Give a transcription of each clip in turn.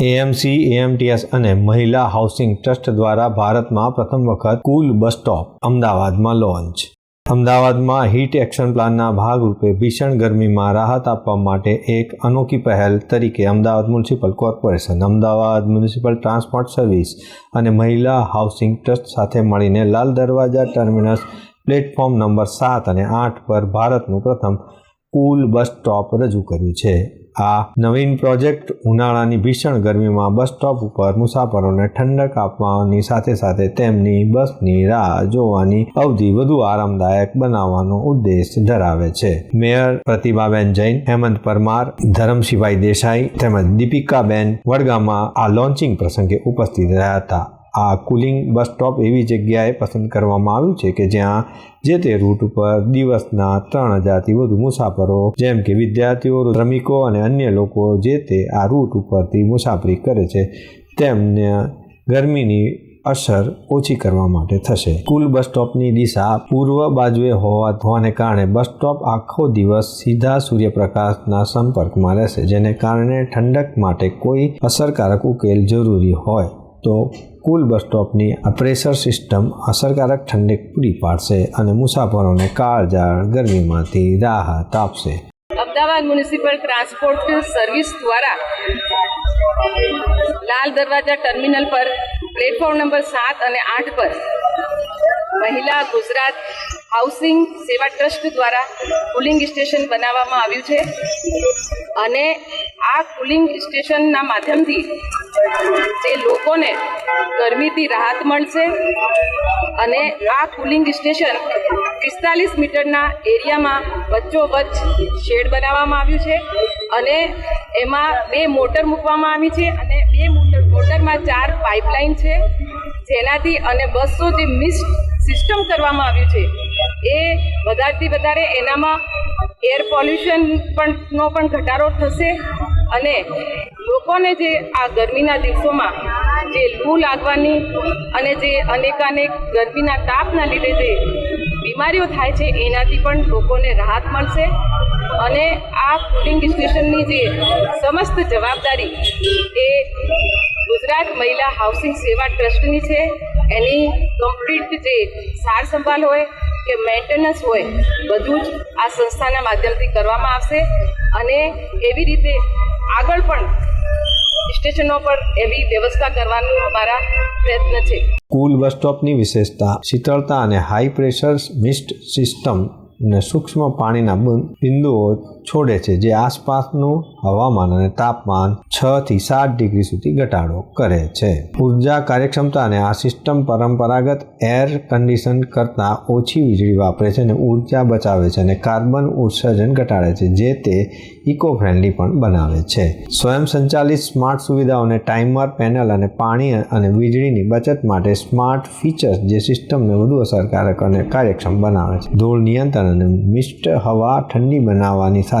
AMC, AMTS અને મહિલા housing trust દ્વારા ભારતમાં પ્રથમ વખત કુલ બસ સ્ટોપ અમદાવાદમાં લોન્ચ. અમદાવાદમાં હીટ એક્શન પ્લાનના ભાગરૂપે ભીષણ ગરમીમાં રાહત આપવા માટે એક અનોખી પહેલ તરીકે Ahmedabad municipal corporation, Ahmedabad municipal transport service અને મહિલા હાઉસિંગ ટ્રસ્ટ સાથે મળીને Lal Darwaja terminus platform number સાત અને આઠ પર ભારતનું પ્રથમ કુલ બસ સ્ટોપ રજૂ કર્યું છે. આ નવીન પ્રોજેક્ટ ઉનાળાની ભીષણ ગરમીમાં બસ સ્ટોપ ઉપર મુસાફરોને ઠંડક આપવાની સાથે સાથે તેમની બસની રાહ જોવાની અવધિ વધુ આરામદાયક બનાવવાનો ઉદ્દેશ ધરાવે છે. મેયર પ્રતિભાબેન જૈન, હેમંત પરમાર ધરમશિભાઈ દેસાઈ તેમજ દીપિકાબેન વડગામાં આ લોન્ચિંગ પ્રસંગે ઉપસ્થિત રહ્યા હતા. આ કુલિંગ બસ સ્ટોપ એવી જગ્યાએ પસંદ કરવામાં આવ્યું છે કે જ્યાં જે તે રૂટ ઉપર દિવસના ત્રણ હજારથી વધુ મુસાફરો, જેમ કે વિદ્યાર્થીઓ, શ્રમિકો અને અન્ય લોકો જે તે આ રૂટ ઉપરથી મુસાફરી કરે છે, તેમને ગરમીની અસર ઓછી કરવા માટે થશે. કુલ બસ સ્ટોપની દિશા પૂર્વ બાજુએ હોવા હોવાને કારણે બસ સ્ટોપ આખો દિવસ સીધા સૂર્યપ્રકાશના સંપર્કમાં રહેશે, જેને કારણે ઠંડક માટે કોઈ અસરકારક ઉકેલ જરૂરી હોય. તો કુલ બસ સ્ટોપની આ પ્રેશર સિસ્ટમ અસરકારક ઠંડક પૂરી પાડશે અને મુસાફરોને કાળજાળ ગરમીમાંથી રાહત આપશે. અમદાવાદ મ્યુનિસિપલ ટ્રાન્સપોર્ટ સર્વિસ દ્વારા લાલ દરવાજા ટર્મિનલ પર પ્લેટફોર્મ નંબર સાત અને આઠ પર મહિલા ગુજરાત હાઉસિંગ સેવા ટ્રસ્ટ દ્વારા કુલિંગ સ્ટેશન બનાવવામાં આવ્યું છે. અને આ કુલિંગ સ્ટેશનના માધ્યમથી જે લોકોને ગરમીથી રાહત મળશે અને આ કુલિંગ સ્ટેશન પિસ્તાલીસ મીટરના એરિયામાં વચ્ચોવચ્ચ શેડ બનાવવામાં આવ્યું છે અને એમાં બે મોટર મૂકવામાં આવી છે અને બે મોટર, મોટરમાં ચાર પાઇપલાઇન છે. જેનાથી અને બસો જે મિસ્ટ સિસ્ટમ કરવામાં આવ્યું છે, એ વધારેથી વધારે એનામાં એર પોલ્યુશન પણ નો પણ ઘટાડો થશે. અને લોકોને જે આ ગરમીના દિવસોમાં જે લૂ લાગવાની અને જે અનેકાનેક ગરમીના તાપના લીધે જે બીમારીઓ થાય છે, એનાથી પણ લોકોને રાહત મળશે. અને આ કુલિંગ સ્ટેશનની જે સમસ્ત જવાબદારી એ ગુજરાત મહિલા હાઉસિંગ સેવા ટ્રસ્ટની છે. એની કમ્પ્લીટ જે સાર સંભાળ હોય કે મેન્ટેનન્સ હોય, બધું જ આ સંસ્થાના માધ્યમથી કરવામાં આવશે. અને એવી રીતે આગળ પણ સ્ટેશનો પર એવી વ્યવસ્થા કરવાનો અમારા પ્રયત્ન છે. કુલ બસ સ્ટોપની વિશેષતા શીતળતા અને હાઈ પ્રેશર મિસ્ટ સિસ્ટમ અને સૂક્ષ્મ પાણીના બિંદુઓ છોડે છે, જે આસપાસનું હવામાન અને તાપમાન છ થી સાત ડિગ્રી સુધી ઘટાડો કરે છે. ઊર્જા કાર્યક્ષમતાને આ સિસ્ટમ પરંપરાગત એર કન્ડિશન કરતાં ઓછી વીજળી વાપરે છે અને ઊર્જા બચાવે છે અને કાર્બન ઉત્સર્જન ઘટાડે છે, જે તે ઇકો ફ્રેન્ડલી પણ બનાવે છે. સ્વયં સંચાલિત સ્માર્ટ સુવિધાઓને ટાઈમર, પેનલ અને પાણી અને વીજળીની બચત માટે સ્માર્ટ ફીચર્સ જે સિસ્ટમને વધુ અસરકારક અને કાર્યક્ષમ બનાવે છે. ધૂળ નિયંત્રણ અને મિષ્ટ હવા ઠંડી બનાવવાની સાથે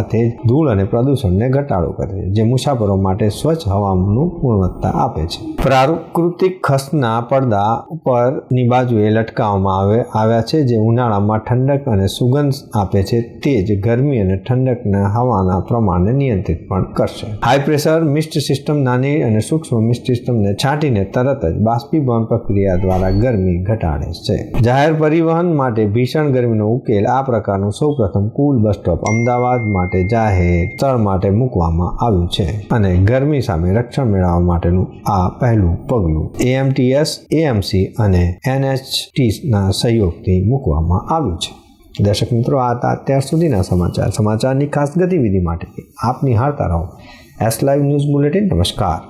ધૂળ અને પ્રદૂષણને ઘટાડો કરે છે, જે મુસાફરો માટે સ્વચ્છ હવાનું ગુણવત્તા આપે છે. પ્રાકૃતિક ખસના પડદા ઉપરની બાજુએ લટકાવવામાં આવે, આવ્યા છે, જે ઉનાળામાં ઠંડક અને સુગંધ આપે છે. તે જ ગરમી અને ઠંડકના હવાના પ્રમાણને નિયંત્રિત પણ કરશે. હાઈ પ્રેશર મિસ્ટ સિસ્ટમ નાની અને સૂક્ષ્મ મિસ્ટ સિસ્ટમને છાંટીને તરત જ બાષ્પીભવન પ્રક્રિયા દ્વારા ગરમી ઘટાડે છે. જાહેર પરિવહન માટે ભીષણ ગરમીનો ઉકેલ આ પ્રકારનું સૌપ્રથમ કુલ બસ સ્ટોપ અમદાવાદ માટે જાહેર સ્થળ માટે મૂકવામાં આવ્યું છે અને ગરમી સામે રક્ષણ મેળવવા માટેનું આ પહેલું પગલું એએમટીએસ એએમસી અને એનએચટીના સહયોગથી મૂકવામાં આવ્યું છે. દર્શક મિત્રો, આ હતા અત્યાર સુધીના સમાચાર. સમાચારની ખાસ ગતિવિધિ માટે આપની હારતા રહો. એસ લાઈવ ન્યૂઝ બુલેટિન નમસ્કાર.